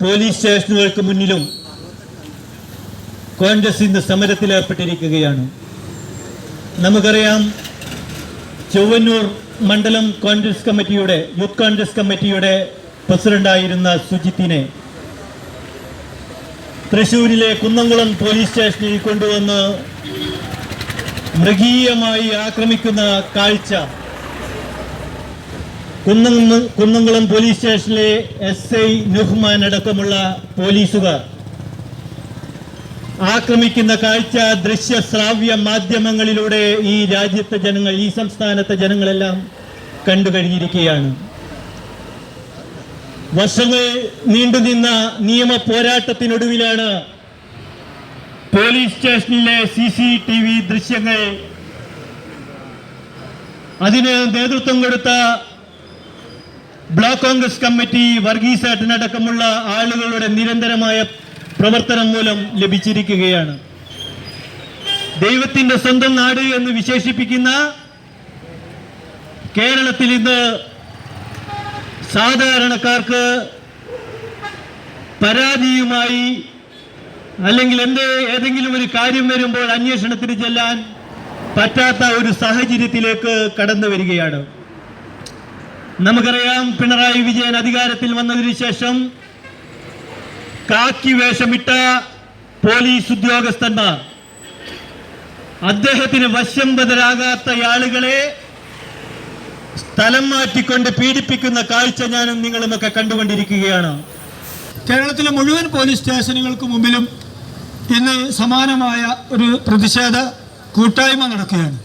Police സ്റ്റേഷനുകൾക്ക് മുന്നിലും കോൺഗ്രസ് ഇന്ന് സമരത്തിലേർപ്പെട്ടിരിക്കുകയാണ് നമുക്കറിയാം ചൊവ്വന്നൂർ മണ്ഡലം കോൺഗ്രസ് കമ്മിറ്റിയുടെ യൂത്ത് കോൺഗ്രസ് കമ്മിറ്റിയുടെ പ്രസിഡന്റായിരുന്ന സുജിത്തിനെ തൃശൂരിലെ കുന്നംകുളം പോലീസ് സ്റ്റേഷനിൽ കൊണ്ടുവന്ന് മൃഗീയമായി ആക്രമിക്കുന്ന കാഴ്ച കുന്നംകുളം കുന്നംകുളം പോലീസ് സ്റ്റേഷനിലെ എസ് ഐ നുഹ്മാൻ അടക്കമുള്ള പോലീസുകാർ ആക്രമിക്കുന്ന കാഴ്ച ദൃശ്യ ശ്രാവ്യ മാധ്യമങ്ങളിലൂടെ ഈ രാജ്യത്തെ ജനങ്ങൾ ഈ സംസ്ഥാനത്തെ ജനങ്ങളെല്ലാം കണ്ടു കഴിഞ്ഞിരിക്കുകയാണ്. വർഷങ്ങൾ നീണ്ടുനിന്ന നിയമ പോരാട്ടത്തിനൊടുവിലാണ് പോലീസ് സ്റ്റേഷനിലെ സി സി ടി വി ദൃശ്യങ്ങൾ അതിന് നേതൃത്വം കൊടുത്ത ബ്ലോക്ക് കോൺഗ്രസ് കമ്മിറ്റി വർഗീസേട്ടനടക്കമുള്ള ആളുകളുടെ നിരന്തരമായ പ്രവർത്തനം മൂലം ലഭിച്ചിരിക്കുകയാണ്. ദൈവത്തിന്റെ സ്വന്തം നാട് എന്ന് വിശേഷിപ്പിക്കുന്ന കേരളത്തിൽ ഇന്ന് സാധാരണക്കാർക്ക് പരാതിയുമായി അല്ലെങ്കിൽ എന്ത് ഏതെങ്കിലും ഒരു കാര്യം വരുമ്പോൾ അന്വേഷണത്തിന് ചെല്ലാൻ പറ്റാത്ത ഒരു സാഹചര്യത്തിലേക്ക് കടന്നു വരികയാണ്. നമുക്കറിയാം പിണറായി വിജയൻ അധികാരത്തിൽ വന്നതിനു ശേഷം കാക്കി വേഷമിട്ട പോലീസ് ഉദ്യോഗസ്ഥന്മാർ അദ്ദേഹത്തിന് വശംബദരാകാത്ത ആളുകളെ സ്ഥലം മാറ്റിക്കൊണ്ട് പീഡിപ്പിക്കുന്ന കാഴ്ച ഞാനും നിങ്ങളുമൊക്കെ കണ്ടുകൊണ്ടിരിക്കുകയാണ്. കേരളത്തിലെ മുഴുവൻ പോലീസ് സ്റ്റേഷനുകൾക്ക് മുമ്പിലും ഇന്ന് സമാനമായ ഒരു പ്രതിഷേധ കൂട്ടായ്മ നടക്കുകയാണ്.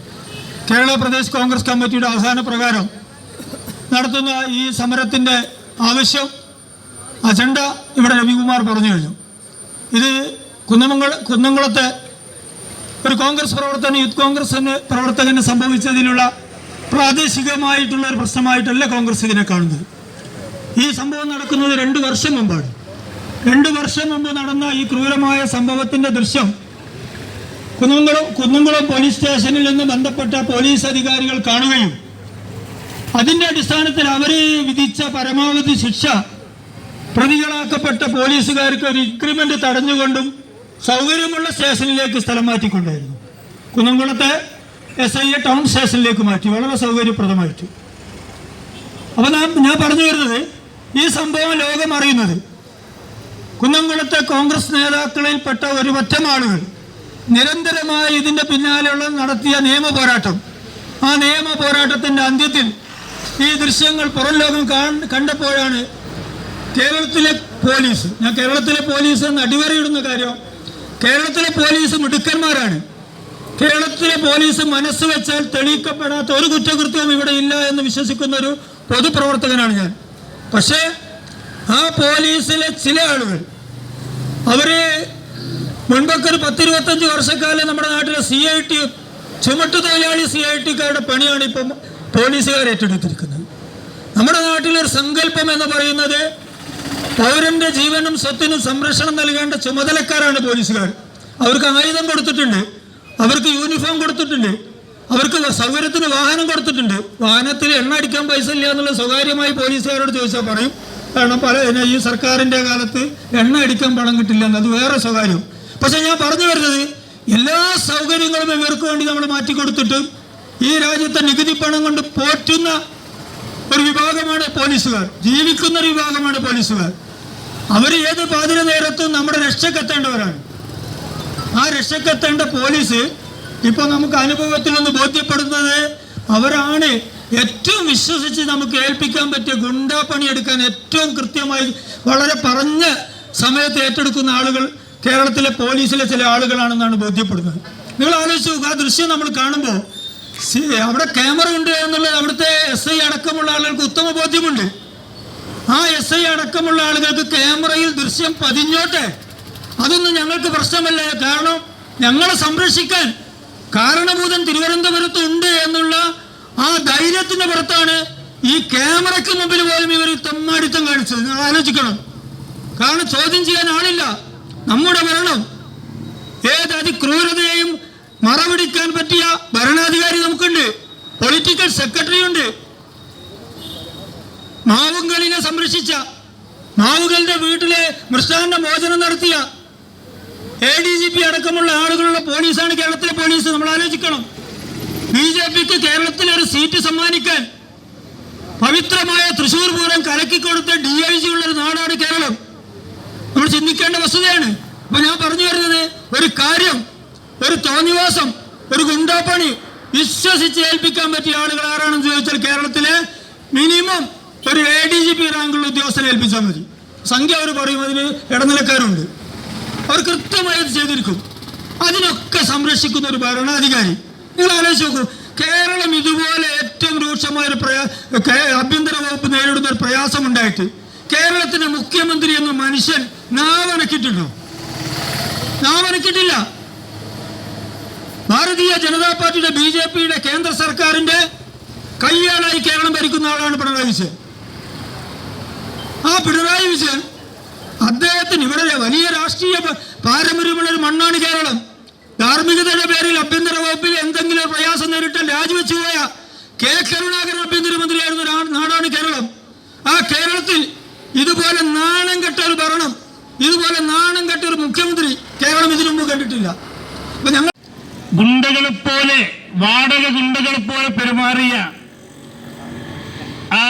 കേരള പ്രദേശ് കോൺഗ്രസ് കമ്മിറ്റിയുടെ അവസാന പ്രകാരം നടത്തുന്ന ഈ സമരത്തിന്റെ ആവശ്യം അജണ്ട ഇവിടെ രവികുമാർ പറഞ്ഞു കഴിഞ്ഞു. ഇത് കുന്നമംഗള കുന്നംകുളത്തെ ഒരു കോൺഗ്രസ് പ്രവർത്തന യൂത്ത് കോൺഗ്രസ് പ്രവർത്തകന് സംഭവിച്ചതിലുള്ള പ്രാദേശികമായിട്ടുള്ള ഒരു പ്രശ്നമായിട്ടല്ല കോൺഗ്രസ് ഇതിനെ കാണുന്നത്. ഈ സംഭവം നടക്കുന്നത് രണ്ട് വർഷം മുമ്പാണ്. രണ്ട് വർഷം മുമ്പ് നടന്ന ഈ ക്രൂരമായ സംഭവത്തിന്റെ ദൃശ്യം കുന്നംകുളം കുന്നംകുളം പോലീസ് സ്റ്റേഷനിൽ നിന്ന് ബന്ധപ്പെട്ട പോലീസ് അധികാരികൾ കാണുകയും അതിന്റെ അടിസ്ഥാനത്തിൽ അവർ വിധിച്ച പരമാവധി ശിക്ഷ പ്രതികളാക്കപ്പെട്ട പോലീസുകാർക്ക് ഒരു ഇൻക്രിമെന്റ് തടഞ്ഞുകൊണ്ടും സൗകര്യമുള്ള സ്റ്റേഷനിലേക്ക് സ്ഥലം മാറ്റിക്കൊണ്ടായിരുന്നു. കുന്നംകുളത്തെ എസ് ഐ എ ടൗൺ സ്റ്റേഷനിലേക്ക് മാറ്റി വളരെ സൗകര്യപ്രദമായിട്ട്. അപ്പൊ ഞാൻ ഞാൻ പറഞ്ഞു വരുന്നത് ഈ സംഭവം ലോകം അറിയുന്നത്. കുന്നംകുളത്തെ കോൺഗ്രസ് നേതാക്കളിൽപ്പെട്ട ഒരു പറ്റം ആളുകൾ നിരന്തരമായി ഇതിന്റെ പിന്നാലെയുള്ള നടത്തിയ നിയമ പോരാട്ടം. ആ നിയമ പോരാട്ടത്തിന്റെ അന്ത്യത്തിൽ ഈ ദൃശ്യങ്ങൾ പുറം ലോകം കണ്ടപ്പോഴാണ് കേരളത്തിലെ പോലീസ് ഞാൻ കേരളത്തിലെ പോലീസ് എന്ന് അടിവരയിടുന്ന കാര്യം കേരളത്തിലെ പോലീസ് മിടുക്കന്മാരാണ്. കേരളത്തിലെ പോലീസ് മനസ്സ് വെച്ചാൽ തെളിയിക്കപ്പെടാത്ത ഒരു കുറ്റകൃത്യവും ഇവിടെ ഇല്ല എന്ന് വിശ്വസിക്കുന്ന ഒരു പൊതുപ്രവർത്തകനാണ് ഞാൻ. പക്ഷേ ആ പോലീസിലെ ചില ആളുകൾ അവരെ മുൻപൊക്കെ ഒരു പത്തിരുപത്തഞ്ച് വർഷക്കാലം നമ്മുടെ നാട്ടിലെ സി ഐ ടി ചുമട്ടു തൊഴിലാളി സി ഐ ടിക്കാരുടെ പണിയാണ് ഇപ്പം പോലീസുകാർ ഏറ്റെടുത്തിരിക്കുന്നത്. നമ്മുടെ നാട്ടിലൊരു സങ്കല്പം എന്ന് പറയുന്നത് പൗരന്റെ ജീവനും സ്വത്തിനും സംരക്ഷണം നൽകേണ്ട ചുമതലക്കാരാണ് പോലീസുകാർ. അവർക്ക് ആയുധം കൊടുത്തിട്ടുണ്ട് അവർക്ക് യൂണിഫോം കൊടുത്തിട്ടുണ്ട് അവർക്ക് സൗകര്യത്തിന് വാഹനം കൊടുത്തിട്ടുണ്ട്. വാഹനത്തിൽ എണ്ണ അടിക്കാൻ പൈസ ഇല്ല എന്നുള്ള സ്വകാര്യമായി പോലീസുകാരോട് ചോദിച്ചാൽ പറയും. കാരണം പല ഈ സർക്കാരിന്റെ കാലത്ത് എണ്ണ അടിക്കാൻ പണം കിട്ടില്ല എന്നത് വേറെ സ്വകാര്യം. പക്ഷെ ഞാൻ പറഞ്ഞു വരുന്നത് എല്ലാ സൗകര്യങ്ങളും ഇവർക്ക് വേണ്ടി നമ്മൾ മാറ്റിക്കൊടുത്തിട്ട് ഈ രാജ്യത്തെ നികുതി പണം കൊണ്ട് പോറ്റുന്ന ഒരു വിഭാഗമാണ് പോലീസുകാർ. ജീവിക്കുന്ന ഒരു വിഭാഗമാണ് പോലീസുകാർ. അവർ ഏത് പാതിര നേരത്തും നമ്മുടെ രക്ഷക്കെത്തേണ്ടവരാണ്. ആ രക്ഷക്കെത്തേണ്ട പോലീസ് ഇപ്പൊ നമുക്ക് അനുഭവത്തിൽ നിന്ന് ബോധ്യപ്പെടുന്നത് അവരാണ് ഏറ്റവും വിശ്വസിച്ച് നമുക്ക് ഏൽപ്പിക്കാൻ പറ്റിയ ഗുണ്ടാ പണിയെടുക്കാൻ ഏറ്റവും കൃത്യമായി വളരെ പറഞ്ഞ സമയത്ത് ഏറ്റെടുക്കുന്ന ആളുകൾ കേരളത്തിലെ പോലീസിലെ ചില ആളുകളാണെന്നാണ് ബോധ്യപ്പെടുന്നത്. നിങ്ങൾ ആലോചിച്ച് നോക്കുക ആ ദൃശ്യം നമ്മൾ കാണുമ്പോൾ അവിടെ ക്യാമറ ഉണ്ട് എന്നുള്ളത് അവിടുത്തെ എസ് ഐ അടക്കമുള്ള ആളുകൾക്ക് ഉത്തമ ബോധ്യമുണ്ട്. ആ എസ് ഐ അടക്കമുള്ള ആളുകൾക്ക് ക്യാമറയിൽ ദൃശ്യം പതിഞ്ഞോട്ടെ. അതൊന്നും ഞങ്ങൾക്ക് പ്രശ്നമല്ല. കാരണം ഞങ്ങളെ സംരക്ഷിക്കാൻ കാരണഭൂതൻ തിരുവനന്തപുരത്ത് ഉണ്ട് എന്നുള്ള ആ ധൈര്യത്തിന്റെ പുറത്താണ് ഈ ക്യാമറയ്ക്ക് മുമ്പിൽ പോലും ഇവർ തെമ്മാടിത്തം കാണിച്ചത്. ആലോചിക്കണം. കാരണം ചോദ്യം ചെയ്യാൻ ആളില്ല. നമ്മുടെ ഭരണം ഏത് അതിക്രൂരതയെയും മറപിടിക്കാൻ പറ്റിയ ഭരണാധികാരി നമുക്കുണ്ട്. പൊളിറ്റിക്കൽ സെക്രട്ടറി ഉണ്ട്. മാവുങ്കളിനെ സംരക്ഷിച്ച മാവുകളുടെ വീട്ടിലെ മൃഷ്ടാന്ന മോചനം നടത്തിയ എ ഡി ജി പി അടക്കമുള്ള ആളുകളുള്ള പോലീസാണ് കേരളത്തിലെ പോലീസ്. നമ്മൾ ആലോചിക്കണം. ബി ജെ പിക്ക് കേരളത്തിൽ ഒരു സീറ്റ് സമ്മാനിക്കാൻ പവിത്രമായ തൃശൂർ പൂരം കലക്കിക്കൊടുത്ത ഡി ഐ ജി ഉള്ള ഒരു നാടാണ് കേരളം. നമ്മൾ ചിന്തിക്കേണ്ട വസ്തുതയാണ്. അപ്പൊ ഞാൻ പറഞ്ഞു ഒരു തോന്നിവാസം ഒരു ഗുണ്ടാപ്പണി വിശ്വസിച്ച് ഏൽപ്പിക്കാൻ പറ്റിയ ആളുകൾ ആരാണെന്ന് ചോദിച്ചാൽ കേരളത്തിലെ മിനിമം ഒരു എ ഡി ജി പി റാങ്കുള്ള ഉദ്യോഗസ്ഥരെ ഏൽപ്പിച്ചാൽ മതി. സംഖ്യ അവർ പറയും അതിന് ഇടനിലക്കാരുണ്ട്. അവർ കൃത്യമായി ചെയ്തിരിക്കും. അതിനൊക്കെ സംരക്ഷിക്കുന്ന ഒരു ഭരണാധികാരി. നിങ്ങൾ ആലോചിച്ച് നോക്കൂ കേരളം ഇതുപോലെ ഏറ്റവും രൂക്ഷമായ ഒരു പ്രയാ ആഭ്യന്തര വകുപ്പ് നേരിടുന്ന ഒരു പ്രയാസമുണ്ടായിട്ട് കേരളത്തിന്റെ മുഖ്യമന്ത്രി എന്ന മനുഷ്യൻ നാവനക്കിട്ടുണ്ടോ? നാവനക്കിട്ടില്ല. ഭാരതീയ ജനതാ പാർട്ടിയുടെ ബി ജെ പിയുടെ കേന്ദ്ര സർക്കാരിന്റെ കയ്യാളായി കേരളം ഭരിക്കുന്ന ആളാണ് പിണറായി വിജയൻ. ആ പിണറായി വിജയൻ അദ്ദേഹത്തിന് ഇവിടെ വലിയ രാഷ്ട്രീയ പാരമ്പര്യമുള്ള ഒരു മണ്ണാണ് കേരളം. ധാർമ്മികതയുടെ പേരിൽ ആഭ്യന്തര വകുപ്പിൽ എന്തെങ്കിലും പ്രയാസം നേരിട്ടാൽ രാജിവെച്ചു പോയ കെ കരുണാകരൻ ആഭ്യന്തരമന്ത്രിയായിരുന്ന നാടാണ് കേരളം. ആ കേരളത്തിൽ ഇതുപോലെ നാണം കെട്ട ഒരു ഭരണം ഇതുപോലെ നാണം കെട്ട ഒരു മുഖ്യമന്ത്രി കേരളം ഇതിനു മുമ്പ് കണ്ടിട്ടില്ല. അപ്പൊ ഞങ്ങൾ ഗുണ്ടകളെ പോലെ വാടക ഗുണ്ടകളെ പോലെ പെരുമാറിയ ആ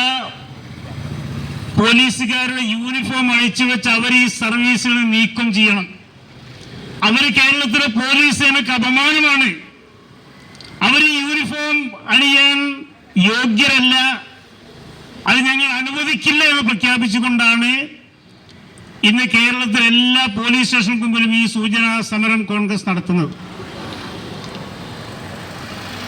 പോലീസുകാരുടെ യൂണിഫോം അഴിച്ചു വെച്ച് അവർ ഈ സർവീസിൽ നീക്കം ചെയ്യണം. അവർ കേരളത്തിലെ പോലീസ് സേനക്ക് അപമാനമാണ്. അവർ യൂണിഫോം അണിയാൻ യോഗ്യരല്ല. അത് ഞങ്ങൾ അനുവദിക്കില്ല എന്ന് പ്രഖ്യാപിച്ചുകൊണ്ടാണ് ഇന്ന് കേരളത്തിലെ എല്ലാ പോലീസ് സ്റ്റേഷനുകൾക്കും മുമ്പിലും ഈ സൂചനാ സമരം കോൺഗ്രസ് നടത്തുന്നത്.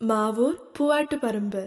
மாவூர் பூவாட்டுப்பரம்பு.